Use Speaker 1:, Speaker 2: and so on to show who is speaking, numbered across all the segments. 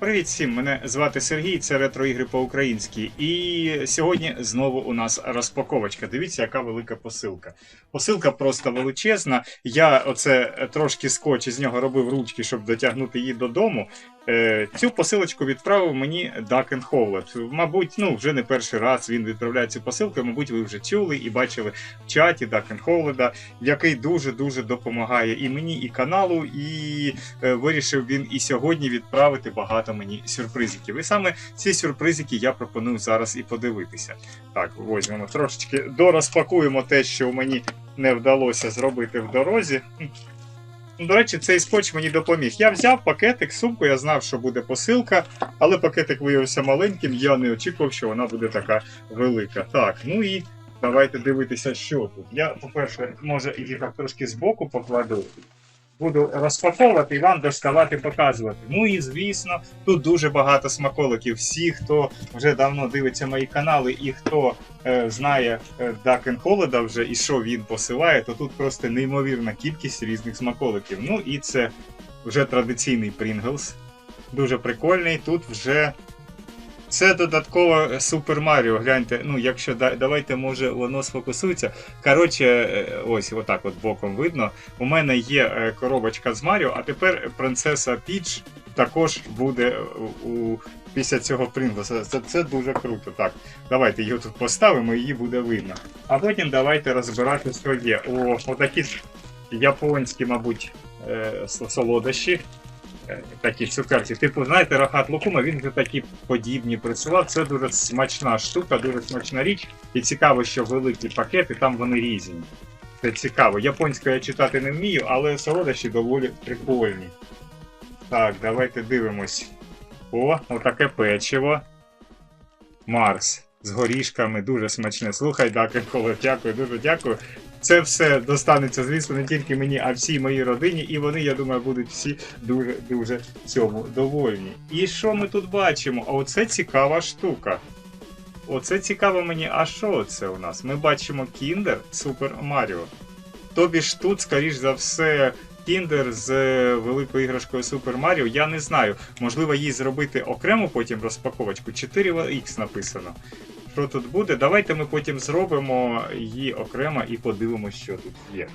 Speaker 1: Привіт всім! Мене звати Сергій, це ретро-ігри по-українськи. І сьогодні знову у нас розпаковочка. Дивіться, яка велика посилка. Посилка просто величезна. Я оце трошки скотч із нього робив ручки, щоб дотягнути її додому. Е, Цю посилочку відправив мені Duck Howlett. Мабуть, ну вже не перший раз він відправляє цю посилку. Мабуть, ви вже чули і бачили в чаті Duck Howlett, який дуже-дуже допомагає і мені, і каналу, і е, вирішив він і сьогодні відправити багато мені сюрпризиків. І саме ці сюрпризики я пропоную зараз і подивитися. Так, возьмемо трошечки дорозпакуємо те, що мені не вдалося зробити в дорозі. До речі, цей скотч мені допоміг. Я взяв пакетик, сумку, я знав, що буде посилка, але пакетик виявився маленьким, я не очікував, що вона буде така велика. Так, ну і давайте дивитися, що тут. Я, по-перше, може, так трошки збоку покладу. Буду розпаковувати і вам доставати, показувати. Ну і звісно, тут дуже багато смаколиків. Всі, хто вже давно дивиться мої канали, і хто е, знає Duck Холода вже і що він посилає, то тут просто неймовірна кількість різних смаколиків. Ну і це вже традиційний Pringles. Дуже прикольний. Тут вже це додатково Супер Маріо. Гляньте, ну якщо давайте, може, воно сфокусується. Коротше, е, ось отак от боком видно. У мене є е, коробочка з Маріо, а тепер принцеса Піч також буде у. Після цього Принглса. Це, це дуже круто. Так, давайте її тут поставимо, її буде видно. А потім давайте розбирати, що є. О, отакі японські, мабуть, е, солодощі. Такі цукерки. Типу, знаєте, рахат лукума, він вже такі подібні працював. Це дуже смачна штука, дуже смачна річ. І цікаво, що великі пакети, там вони різні. Це цікаво. Японською я читати не вмію, але солодощі доволі прикольні. Так, давайте дивимось. О, отаке печиво. Марс з горішками, дуже смачне. Слухай, Даке Колор, дякую, дуже дякую. Це все достанеться, звісно, не тільки мені, а всій моїй родині, і вони, я думаю, будуть всі дуже-дуже цьому довольні. І що ми тут бачимо? А оце цікава штука. Оце цікаво мені, а що це у нас? Ми бачимо Kinder Super Mario. Тобі ж тут, скоріш за все, Kinder з е, великою іграшкою Super Mario, я не знаю. Можливо, їй зробити окремо потім розпаковочку. 4X написано. Що тут буде? Давайте ми потім зробимо її окремо і подивимося, що тут є.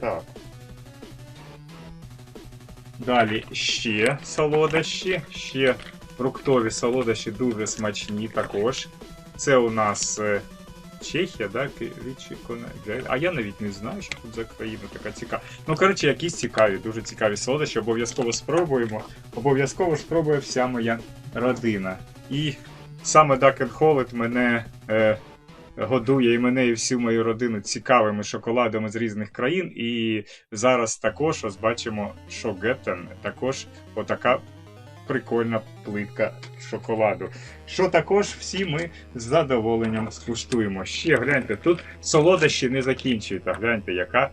Speaker 1: Так. Далі ще солодощі, ще фруктові солодощі дуже смачні також. Це у нас е, Чехія, да? А я навіть не знаю, що тут за країна така цікава. Ну, коротше, якісь цікаві, дуже цікаві солодощі, обов'язково спробуємо. Обов'язково спробує вся моя родина. І саме Duck Холод мене е, годує і мене і всю мою родину цікавими шоколадами з різних країн. І зараз також ось бачимо, що Геттен також отака прикольна плитка шоколаду. Що також всі ми з задоволенням скуштуємо. Ще гляньте, тут солодощі не закінчуються. Гляньте, яка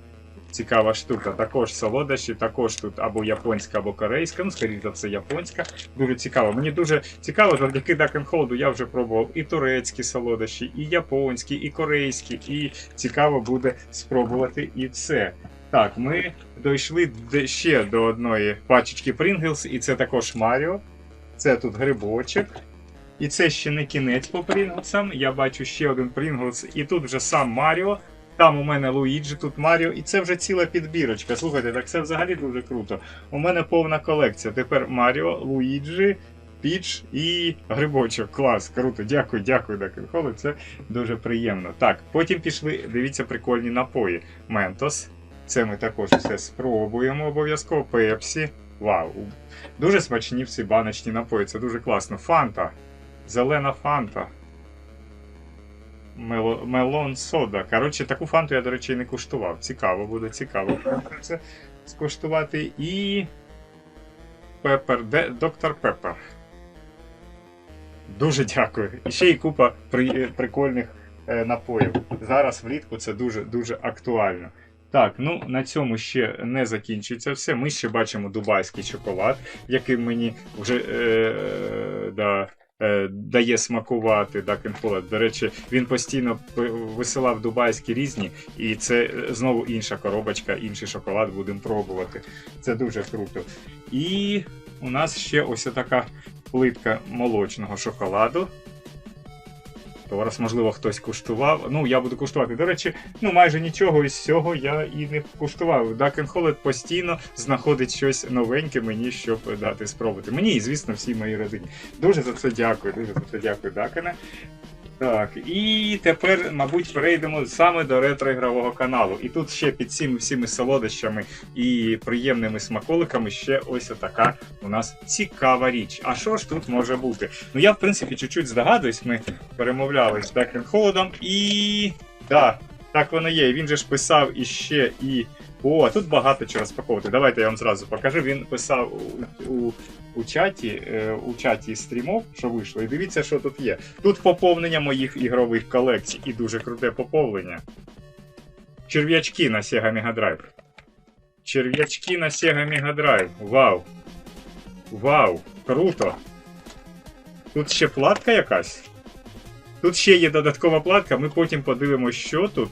Speaker 1: цікава штука. Також солодощі, також тут або японська, або корейська. Ну, скоріше за все, японська. Дуже цікаво. Мені дуже цікаво, завдяки Duck Холду я вже пробував і турецькі солодощі, і японські, і корейські. І цікаво буде спробувати і це. Так, ми дійшли ще до одної пачечки Pringles, і це також Маріо. Це тут грибочок. І це ще не кінець по Прінглсам. Я бачу ще один Pringles, і тут вже сам Маріо. Там у мене Луїджі, тут Маріо, і це вже ціла підбірочка. Слухайте, так це взагалі дуже круто. У мене повна колекція. Тепер Маріо, Луїджі, Піч і грибочок. Клас, круто. Дякую, дякую, Дакенхоле. Це дуже приємно. Так, потім пішли, дивіться, прикольні напої. Ментос. Це ми також все спробуємо обов'язково. Пепсі. Вау. Дуже смачні всі баночні напої. Це дуже класно. Фанта. Зелена фанта. Мело- Мелон сода. Коротше, таку фанту я, до речі, не куштував. Цікаво буде, цікаво це скуштувати. І. Пепер. Де... Доктор Пеппер. Дуже дякую. І ще й купа при... прикольних е, напоїв. Зараз влітку це дуже дуже актуально. Так, ну на цьому ще не закінчується все. Ми ще бачимо дубайський шоколад, який мені вже е, да, е, дає смакувати Дакен Холод. До речі, він постійно висилав дубайські різні, і це е, знову інша коробочка, інший шоколад будемо пробувати. Це дуже круто. І у нас ще ось така плитка молочного шоколаду. Зараз, можливо, хтось куштував. Ну, я буду куштувати. До речі, ну майже нічого із цього я і не куштував. Duck Холод постійно знаходить щось новеньке мені, щоб дати спробувати. Мені і, звісно, всій моїй родині. Дуже за це дякую. Дуже за це дякую, Дакене. Так, і тепер, мабуть, перейдемо саме до ретро-ігрового каналу. І тут ще під цими всіми солодощами і приємними смаколиками ще ось така у нас цікава річ. А що ж тут може бути? Ну я, в принципі, чуть-чуть здогадуюсь, ми перемовлялись з Декрен Холодом, і. Да, так воно є. Він же ж писав іще і. О, тут багато чого розпаковувати. Давайте я вам зразу покажу. Він писав у, у, у чаті е, у чаті стрімов, що вийшло, і дивіться, що тут є. Тут поповнення моїх ігрових колекцій і дуже круте поповнення. Черв'ячки на Sega Mega Drive. Черв'ячки на Sega Mega Drive. Вау! Вау! Круто! Тут ще платка якась. Тут ще є додаткова платка, ми потім подивимося, що тут.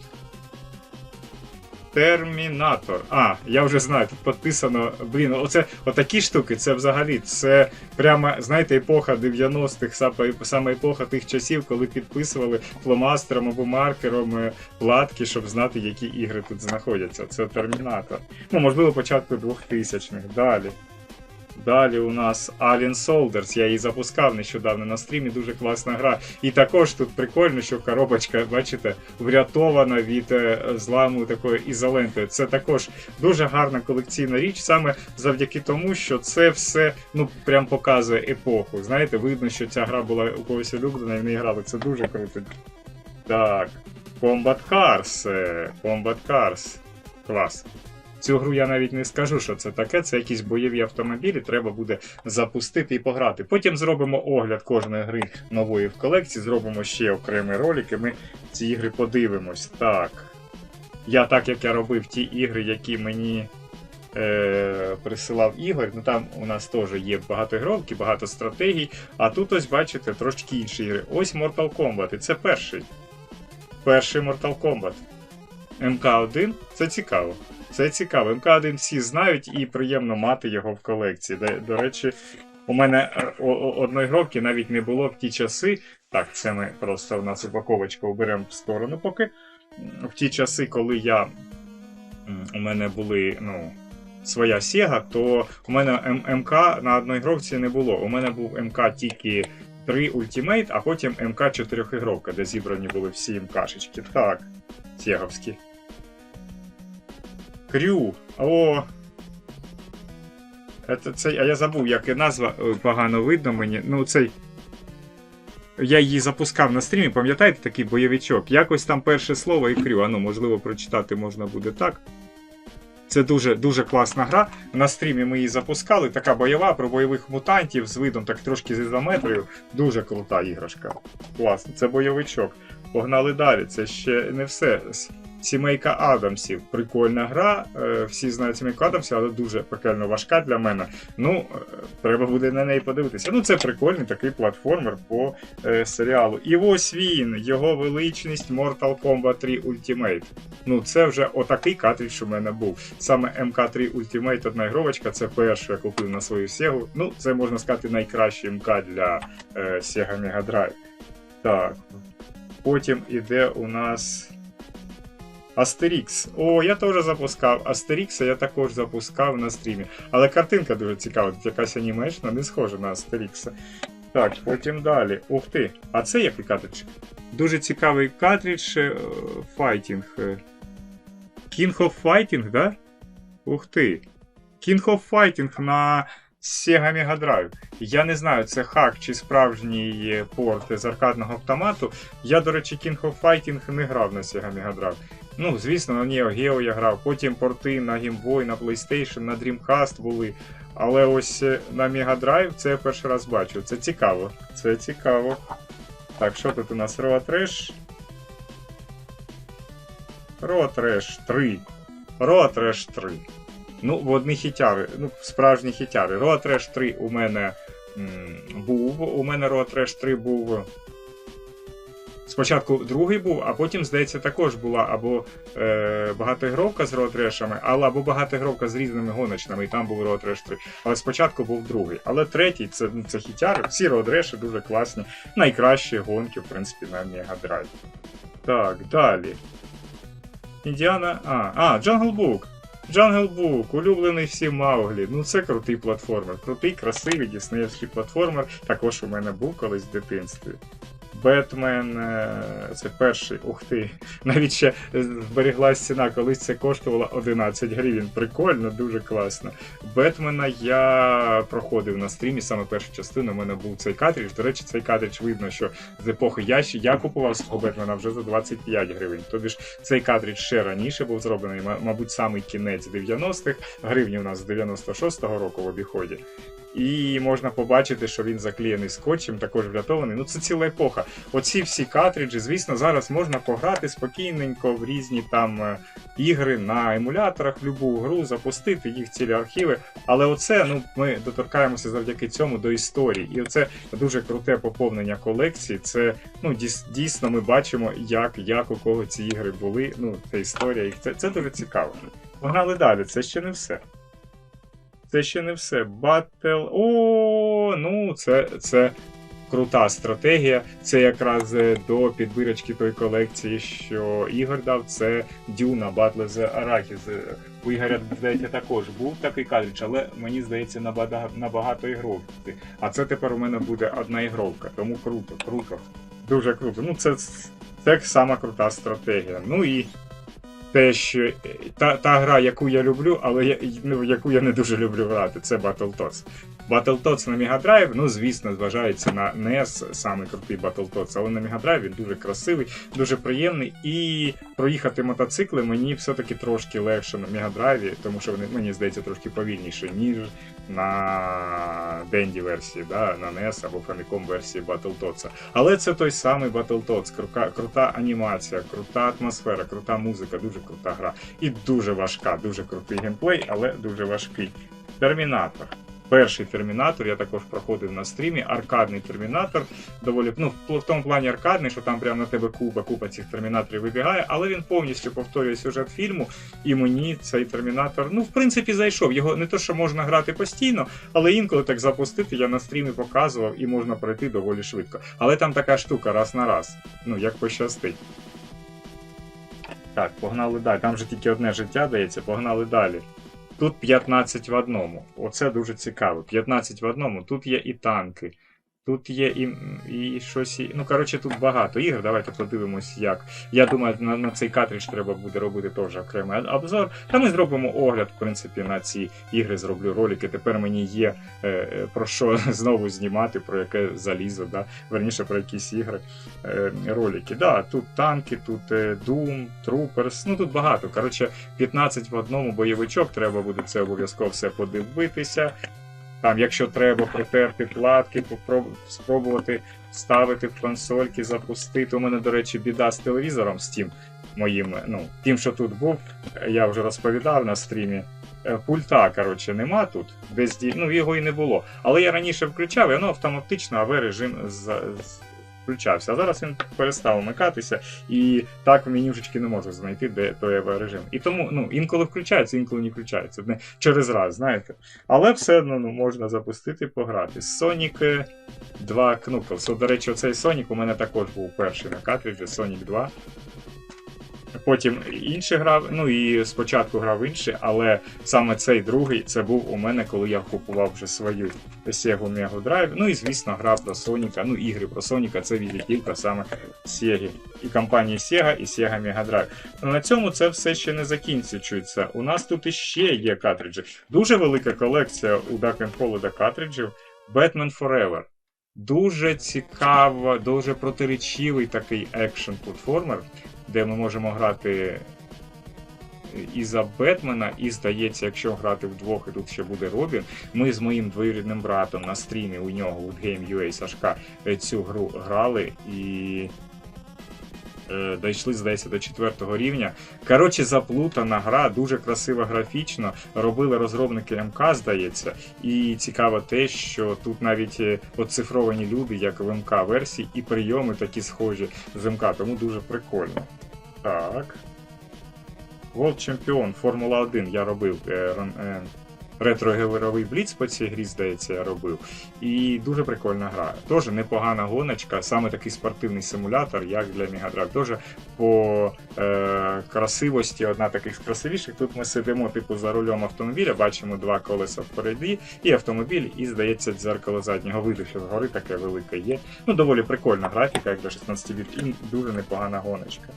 Speaker 1: Термінатор. А, я вже знаю, тут підписано. Блін, оце отакі штуки, це взагалі це прямо, знаєте, епоха 90-х, саме, епоха тих часів, коли підписували фломастером або маркером е, платки, щоб знати, які ігри тут знаходяться. Це Термінатор. Ну, можливо, початку 2000-х. Далі. Далі у нас Alien Soldiers, я її запускав нещодавно на стрімі, дуже класна гра. І також тут прикольно, що коробочка, бачите, врятована від е, зламу такої ізолентою. Це також дуже гарна колекційна річ, саме завдяки тому, що це все ну прям показує епоху. Знаєте, видно, що ця гра була у когось улюблена і в неї грали. Це дуже круто. Так. Combat Cars. е, Combat Cars. Клас. Цю гру я навіть не скажу, що це таке. Це якісь бойові автомобілі, треба буде запустити і пограти. Потім зробимо огляд кожної гри нової в колекції, зробимо ще окремий ролик, і ми ці ігри подивимось. Так. Я так як я робив ті ігри, які мені е, присилав Ігор, ну там у нас теж є багато ігровки, багато стратегій. А тут ось бачите трошки інші ігри. Ось Mortal Kombat, і це перший. Перший Mortal Kombat. МК1 це цікаво. Це цікаво. МК1 всі знають і приємно мати його в колекції. До, до речі, у мене е, одної гровки навіть не було в ті часи. Так, це ми просто у нас упаковочку уберемо в сторону поки. В ті часи, коли я у мене були ну, своя Sega, то у мене МК на одній гровці не було. У мене був МК тільки 3 Ultimate, а потім МК 4 ігровка, де зібрані були всі МКшечки. Так, Сєговські. Крю. О. Це, це, а я забув, як і назва е, погано видно мені. Ну, цей. Я її запускав на стрімі, пам'ятаєте такий бойовичок? Якось там перше слово і крю. А ну, можливо, прочитати можна буде так. Це дуже дуже класна гра. На стрімі ми її запускали. Така бойова про бойових мутантів з видом так трошки з ізометрою. Дуже крута іграшка. Класно, це бойовичок. Погнали далі. Це ще не все. Сімейка Адамсів. Прикольна гра. е, Всі знають сімейку Адамсів, але дуже пекельно важка для мене. Ну, е, треба буде на неї подивитися. Ну, це прикольний такий платформер по е, серіалу. І ось він, його величність Mortal Kombat 3 Ultimate. Ну, це вже отакий картридж у мене був. Саме МК3 Ultimate одна ігровочка, це перше я купив на свою Sega. Ну, це можна сказати найкращий МК для Sega Mega Drive. Так. Потім іде у нас. Астерікс. О, я теж запускав. Астерікса я також запускав на стрімі. Але картинка дуже цікава, якась анімешна, не схожа на Астерікса. Так, потім далі. Ух ти. А це який картридж? Дуже цікавий картридж е, Fighting. е. King of Fighting, да? Ух ти. King of Fighting на Sega Mega Drive. Я не знаю, це хак чи справжній е, порт з аркадного автомату. Я, до речі, King of Fighting не грав на Sega Mega Drive. Ну, звісно, на Neo Geo я грав, потім порти на Game Boy, на PlayStation, на Dreamcast були. Але ось е, на Mega Drive це я перший раз бачу. Це цікаво. Це цікаво. Так, що тут у нас? Raw Trash 3. Raw Trash 3. Ну, в одні хітяри, ну, справжні хітяри. Trash 3 у мене м, був. У мене Trash 3 був Спочатку другий був, а потім, здається, також була або е, багатоігровка з роутрешами, але або багатоігровка з різними гоночними, і там був роутреш 3. Але спочатку був другий. Але третій це, ну, це хітяри. Всі роутреші дуже класні. Найкращі гонки, в принципі, на Drive. Так, далі. Індіана. А, а, Jungle Book. Jungle Book, улюблений всім Мауглі. Ну це крутий платформер. Крутий, красивий діснеївський платформер. Також у мене був колись в дитинстві. Бетмен, е, це перший, ух ти. Навіть ще зберіглась ціна, колись це коштувало 11 гривень. Прикольно, дуже класно. Бетмена я проходив на стрімі, саме першу частину. У мене був цей картридж. До речі, цей картридж видно, що з епохи я, ще- я купував свого Бетмена вже за 25 гривень. Тобі ж цей картридж ще раніше був зроблений, мабуть, самий кінець 90-х. Гривні у нас з 96-го року в обіході. І можна побачити, що він заклеєний скотчем, також врятований. Ну це ціла епоха. Оці всі картриджі, звісно, зараз можна пограти спокійненько в різні там е, ігри на емуляторах, любу гру, запустити їх цілі архіви. Але оце, ну, ми доторкаємося завдяки цьому до історії. І оце дуже круте поповнення колекції. Це ну дійс- дійсно ми бачимо, як, як у кого ці ігри були. Ну, це історія. І це, це дуже цікаво. Погнали далі, це ще не все. Це ще не все. Battle. О, ну це, це крута стратегія. Це якраз е, до підбирочки той колекції, що Ігор дав. Це Дюна Battle з Arrakis. У Ігоря, здається, також був такий картридж, але мені здається, набагато, набагато ігровки. А це тепер у мене буде одна ігровка. Тому круто, круто. Дуже круто. Ну, це, це сама крута стратегія. Ну і те, що е, та, та гра, яку я люблю, але я, ну, яку я не дуже люблю грати, це Battletoads. Battletoads на Drive, ну звісно, зважається на NES, саме крутий Battletoads, але на Drive він дуже красивий, дуже приємний. І проїхати мотоцикли мені все-таки трошки легше на Drive, тому що вони, мені здається, трошки повільніше, ніж на Денді версії, да, на NES або Famicom версії Battletoads. Але це той самий Battletoads, крута, крута анімація, крута атмосфера, крута музика, дуже крута гра. І дуже важка, дуже крутий геймплей, але дуже важкий. Термінатор. Перший термінатор я також проходив на стрімі. Аркадний термінатор. Доволі ну, в тому плані аркадний, що там прямо на тебе куба, купа цих термінаторів вибігає, але він повністю повторює сюжет фільму. І мені цей термінатор, ну, в принципі, зайшов. Його не то, що можна грати постійно, але інколи так запустити, я на стрімі показував і можна пройти доволі швидко. Але там така штука раз на раз. Ну, як пощастить. Так, погнали далі. Там же тільки одне життя дається, погнали далі. Тут 15 в одному. Оце дуже цікаво. 15 в одному. Тут є і танки. Тут є і, і щось. І... Ну, коротше, тут багато ігор. Давайте подивимось, як. Я думаю, на, на цей картридж треба буде робити теж окремий обзор. Та ми зробимо огляд, в принципі, на ці ігри, зроблю ролики. Тепер мені є е, е, про що знову знімати, про яке залізо, да? верніше про якісь ігри е, ролики. Да, тут танки, тут е, Doom, Troopers, ну тут багато. Коротше, 15 в одному бойовичок, треба буде це обов'язково все подивитися. Там, якщо треба протерти платки, спробувати ставити в консольки, запустити. У мене, до речі, біда з телевізором з моїм, ну, тим, що тут був, я вже розповідав на стрімі. Е, Пульта, коротше, нема тут, без ну його і не було. Але я раніше включав, і воно автоматично АВ режим включався. А зараз він перестав вмикатися, і так в менюшечки не можу знайти, де той АВ режим. І тому ну, інколи включається, інколи не включається. Не через раз, знаєте. Але все одно ну, можна запустити пограти. Sonic е, 2 Knuckles. До речі, оцей Sonic у мене також був перший на картриджі Sonic 2. Потім інший грав, ну і спочатку грав інший, але саме цей другий це був у мене, коли я купував вже свою Sega Mega Drive. Ну і звісно, грав про Соніка. Ну, ігри про Соніка це візитівка саме Sega. І компанії Sega, і Sega Mega Drive. На цьому це все ще не закінчується. У нас тут іще є картриджі. Дуже велика колекція у Duck and Holiday картриджів. Batman Forever. Дуже цікаво, дуже протиречивий такий екшн платформер де ми можемо грати і за Бетмена, і здається, якщо грати вдвох, і тут ще буде Робін. Ми з моїм двоюрідним братом на стрімі у нього у Game.ua Сашка е, цю гру грали і. е, дійшли, здається, до четвертого рівня. Коротше, заплутана гра, дуже красиво графічно. Робили розробники МК, здається. І цікаво те, що тут навіть е, оцифровані люди, як в МК версії, і прийоми такі схожі з МК, тому дуже прикольно. Так. World Champion Формула 1 я робив. Е, е, Ретро-геверовий бліц по цій грі, здається, я робив. І дуже прикольна гра. Теж непогана гоночка, саме такий спортивний симулятор, як для Drive. Теж по е, красивості одна таких красивіших. Тут ми сидимо, типу, за рулем автомобіля, бачимо два колеса впереді, і автомобіль, і здається, дзеркало заднього виду, що згори таке велике є. Ну, доволі прикольна графіка, як для 16 біт, і дуже непогана гоночка.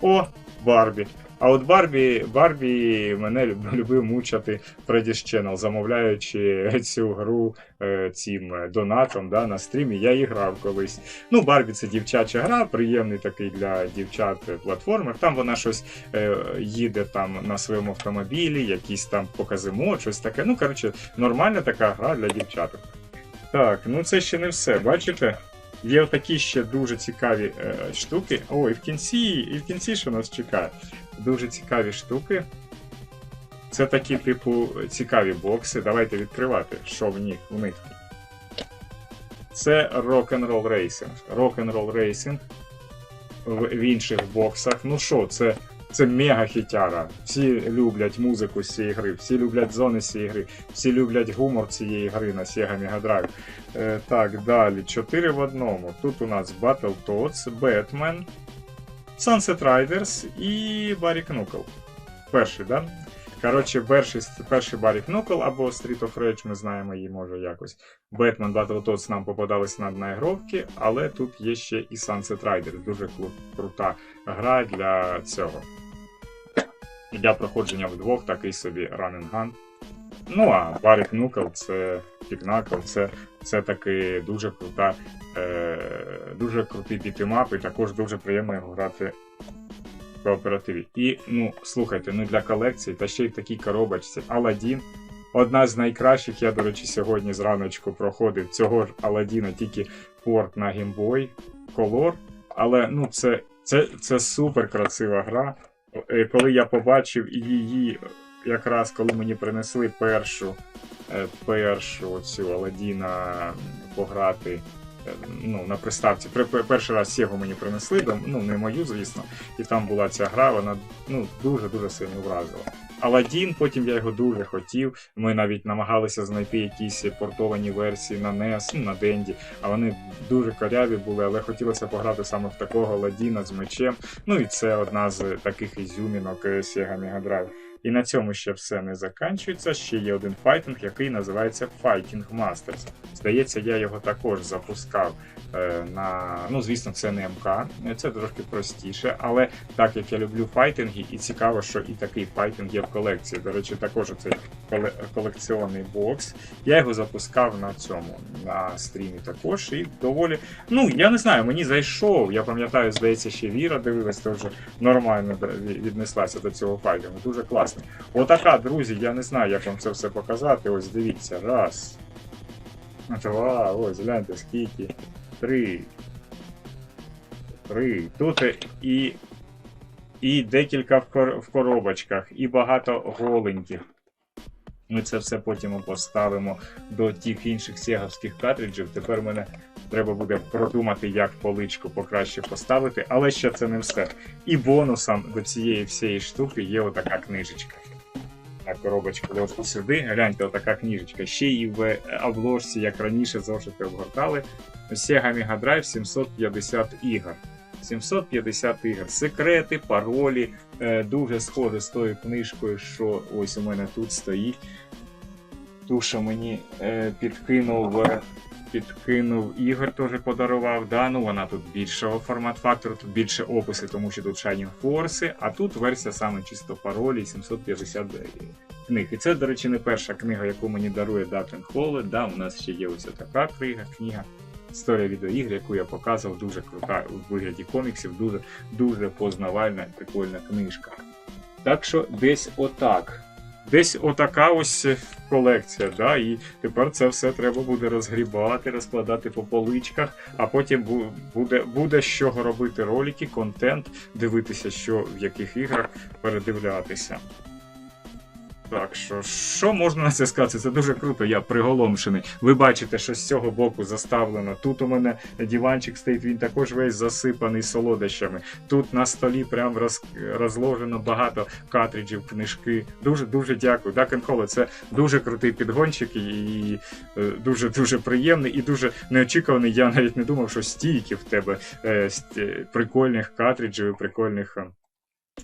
Speaker 1: О, Барбі. А от Барбі, Барбі мене любив мучати Freddy's Channel, замовляючи цю гру е, цим е, донатом да, на стрімі, я і грав колись. Ну, Барбі це дівчача гра, приємний такий для дівчат платформер. Там вона щось е, їде там на своєму автомобілі, якісь там показимо, щось таке. Ну, коротше, нормальна така гра для дівчаток. Так, ну це ще не все. Бачите? Є такі ще дуже цікаві е, штуки. О, і в кінці, і в кінці що нас чекає. Дуже цікаві штуки. Це такі, типу, цікаві бокси. Давайте відкривати, що в них у них. Це Rock'n'Roll Racing в, в інших боксах. Ну що, це, це мега хітяра. Всі люблять музику з цієї гри, всі люблять зони з цієї гри, всі люблять гумор цієї гри на Sega Mega Drive. Е, так, далі. 4 в одному. Тут у нас Battletoads, Batman, Sunset Riders і Barry Knuckle. Перший, да? Коротше, перший, перший Barry Knuckle або Street of Rage, ми знаємо її може якось. Batman Battletoads нам попадались на наігровки, але тут є ще і Sunset Riders. Дуже кру- крута гра для цього. Для проходження вдвох, такий собі run and gun. Ну а Barry Knuckle це Picnacle, це, це таки дуже крута, е, дуже крутий бітемап, і також дуже приємно його грати в кооперативі. І, ну, слухайте, ну для колекції, та ще й в такій коробочці Aladdin. Одна з найкращих, я, до речі, сьогодні зраночку проходив цього ж Аладдіна, тільки порт на Boy Color. Але ну, це, це, це супер красива гра. Е, Коли я побачив її, якраз коли мені принесли першу, е, першу цю Аладіна пограти е, ну, на приставці. При- Перший раз його мені принесли, ну не мою, звісно, і там була ця гра, вона ну, дуже-дуже сильно вразила. Аладдін, потім я його дуже хотів. Ми навіть намагалися знайти якісь портовані версії на NES, ну, на Денді, а вони дуже коряві були, але хотілося пограти саме в такого Аладдіна з мечем. Ну і це одна з таких ізюмінок е, Sega Mega Drive. І на цьому ще все не закінчується. Ще є один файтинг, який називається Fighting Masters. Здається, я його також запускав е, на. Ну, звісно, це не МК, це трошки простіше, але так як я люблю файтинги, і цікаво, що і такий файтинг є в колекції. До речі, також цей колекціонний бокс. Я його запускав на цьому на стрімі також. І доволі. Ну, я не знаю, мені зайшов. Я пам'ятаю, здається, ще Віра дивилась, то вже нормально віднеслася до цього файтингу. Дуже класно. Отака, друзі, я не знаю, як вам це все показати. Ось дивіться. Раз. Два, ось, гляньте, скільки. Три. Три. Тут і. І декілька в, кор- в коробочках, і багато голеньких. Ми це все потім поставимо до тих інших сеговських картриджів. Тепер мене треба буде продумати, як поличку покраще поставити, але ще це не все. І бонусом до цієї всієї штуки є отака книжечка. На коробочку ложку сюди. Гляньте, отака книжечка. Ще і в обложці, як раніше зошити обгортали. Sega Mega Drive 750 ігор. 750 ігор. Секрети, паролі. Е, дуже схоже з тою книжкою, що ось у мене тут стоїть. Ту, що мені е, підкинув. Підкинув Ігор, теж подарував. Да, ну вона тут більшого формат фактору, тут більше описи, тому що тут Shining Force, а тут версія саме чисто паролі 750 книг. І це, до речі, не перша книга, яку мені дарує Датен Холлед. Да, у нас ще є ось така книга, книга. Історія відеоігр, яку я показував, дуже крута у вигляді коміксів, дуже дуже познавальна, прикольна книжка. Так що десь отак. Десь отака ось колекція. Да? І тепер це все треба буде розгрібати, розкладати по поличках, а потім буде, буде з чого робити ролики, контент, дивитися, що в яких іграх передивлятися. Так що, що можна на це сказати? Це дуже круто, я приголомшений. Ви бачите, що з цього боку заставлено. Тут у мене диванчик стоїть, він також весь засипаний солодощами. Тут на столі прям роз, розложено багато картриджів, книжки. Дуже дуже дякую. Duck and Hollow це дуже крутий підгончик і е, дуже дуже приємний і дуже неочікуваний. Я навіть не думав, що стільки в тебе е, ст- е, прикольних картриджів, і прикольних.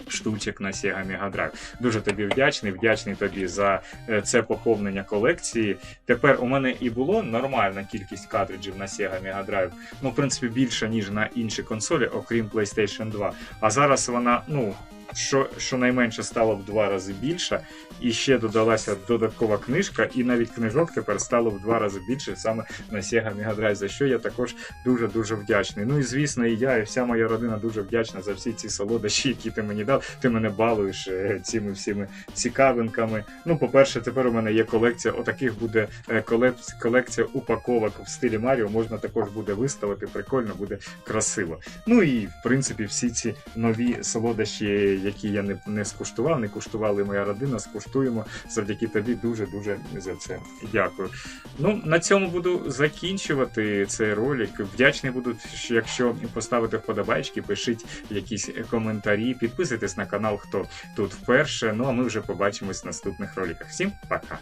Speaker 1: Штучок на Sega Mega Drive. Дуже тобі вдячний, вдячний тобі за е, це поповнення колекції. Тепер у мене і було нормальна кількість картриджів на Sega Mega Drive. Ну, в принципі, більше, ніж на інші консолі, окрім PlayStation 2. А зараз вона, ну. Що, щонайменше стало в два рази більше, і ще додалася додаткова книжка, і навіть книжок тепер стало в два рази більше саме на Sega Mega Drive, за що я також дуже дуже вдячний. Ну і звісно, і я, і вся моя родина дуже вдячна за всі ці солодощі, які ти мені дав. Ти мене балуєш е, цими всіми цікавинками. Ну, по-перше, тепер у мене є колекція. Отаких буде е, колекція упаковок в стилі Маріо. Можна також буде виставити. Прикольно, буде красиво. Ну і в принципі, всі ці нові солодощі, які я не, не скуштував, не куштували моя родина, скуштуємо. Завдяки тобі дуже дуже за це дякую. Ну, на цьому буду закінчувати цей ролик. Вдячний буду, якщо поставите вподобайки, пишіть якісь коментарі, підписуйтесь на канал, хто тут вперше. Ну а ми вже побачимось в наступних роликах. Всім пока!